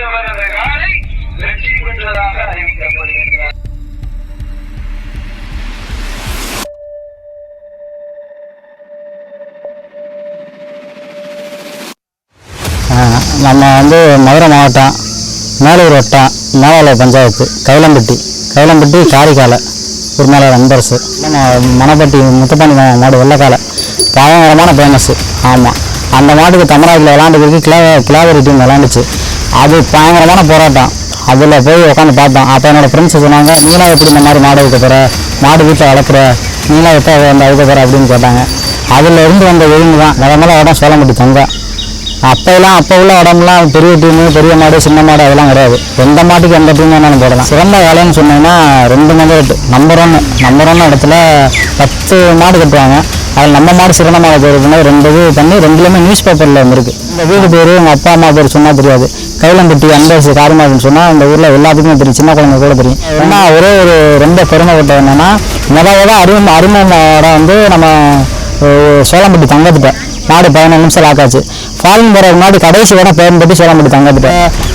அவரது நம்ம வந்து மதுரை மாவட்டம் மேலூர் வட்டம் மேலாலய பஞ்சாயத்து கைலம்பட்டி. கைலம்பட்டி காரிக்காலை ஒரு மேலே நண்பர்ஸு மணப்பட்டி முத்தப்பாண்டி மாடு வெள்ளைக்காலை. பயங்கரமான ஃபேமஸ்ஸு ஆமாம் அந்த மாட்டுக்கு தமிழ்நாட்டில் விளாண்டுக்கிறதுக்கு கிளா கிளாவரி டீம் விளாண்டுச்சு அது பயங்கரமான போராட்டம். அதில் போய் உட்காந்து பார்த்தோம். அப்போ என்னோட ஃப்ரெண்ட்ஸ் சொன்னாங்க நீலாம் எப்படி இந்த மாதிரி மாடு வைக்க போகிற மாடு வீட்டில் வளர்க்குற நீலாம் எப்போ வந்து அழுக்க போகிற அப்படின்னு கேட்டாங்க. அதில் இருந்து வந்த ஒழுங்கு தான். முதல்ல இடம் சோழம்பட்டி தங்கம் அப்போலாம் அப்போ உள்ள இடம்லாம் பெரிய டீமு பெரிய மாடு சின்ன மாடு அதெல்லாம் கிடையாது. எந்த மாட்டுக்கு எந்த டீம் வேணாலும் போடலாம். சிறந்த வேலைன்னு சொன்னீங்கன்னா ரெண்டு நம்பர் நம்பர் ஒன்று நம்பர் ஒன்று இடத்துல பத்து மாடு கட்டுவாங்க. அதில் நம்ம மாடு சிறந்தமாக மாடு ரெண்டு இது பண்ணி ரெண்டுலேயுமே நியூஸ் பேப்பரில் இருக்குது இந்த வீடு பேர் எங்கள் அப்பா அம்மா பேர் சொன்னால் தெரியாது. கைலம்பட்டி அன்பரசு காரமாதுன்னு சொன்னால் அந்த ஊரில் எல்லாத்துக்குமே தெரியும். சின்ன குழந்தை கூட தெரியும். ஏன்னா ஒரே ஒரு ரொம்ப பெருமைப்பட்ட என்னென்னா முதல்ல அறிமுக அறிமுகோட வந்து நம்ம சோளம்பட்டி தங்கத்துட்டேன் மாடு பதினொன்று நிமிஷம் லாக்காச்சு ஃபாரின் போகிற முன்னாடி கடைசி கூட பயன்பட்டு சோளம்பட்டி தங்கத்துட்ட.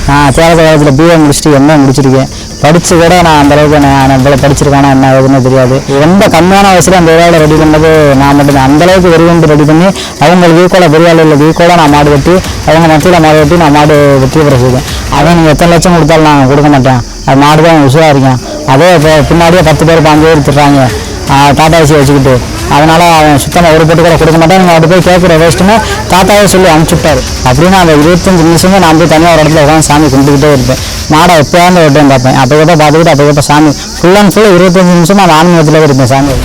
நான் சேலத்து காலத்தில் பிஏ முடிச்சுட்டு எம்ஏ முடிச்சிருக்கேன். படித்து கூட நான் அந்த அளவுக்கு நான் நான் இவ்வளோ படிச்சிருக்கானா என்ன எதுவுமே தெரியாது. ரொம்ப கம்மியான வயசில் அந்த வேலை ரெடி பண்ணது நான் மட்டும் அந்த அளவுக்கு வெறிவந்து ரெடி பண்ணி அவங்களுக்கு ஈக்குவலாக பெரிய ஆள் இல்லை ஈக்குவலாக நான் மாடு வெட்டி அவங்க மத்தியில் மாடு வெட்டி நான் மாடு வெற்றி பெற செய்வேன் அவன் நீங்கள் எத்தனை லட்சம் கொடுத்தாலும் நான் கொடுக்க மாட்டேன். அது மாடு தான் உசுராக இருக்கேன். அதே இப்போ பின்னாடியே பத்து பேர் பாஞ்சு பேர் திட்டுறாங்க. ஆஹ் டாடா ஏசி வச்சுக்கிட்டு. அதனால அவன் சுத்தமாக ஒரு போட்டு கூட கொடுக்க மாட்டான். நீங்கள் அப்படி போய் கேட்குற வேஸ்ட்டுன்னு தாத்தாவே சொல்லி அனுப்பிச்சுட்டாரு. அப்படின்னு அந்த இருபத்தஞ்சு நிமிஷமே நான் போய் தனியாக ஒரு இடத்துல உட்காந்து சாமி கும்பிட்டுக்கிட்டே இருப்பேன். மாடை எப்போயாவது ஒரு டைம் பார்ப்பேன். அப்போ கூட பார்த்துக்கிட்டு அப்போ கூட சாமி. ஃபுல் அண்ட் ஃபுல் இருபத்தஞ்சு நிமிஷம் நான் ஆன்மீகத்தில் இருப்பேன் சாமி.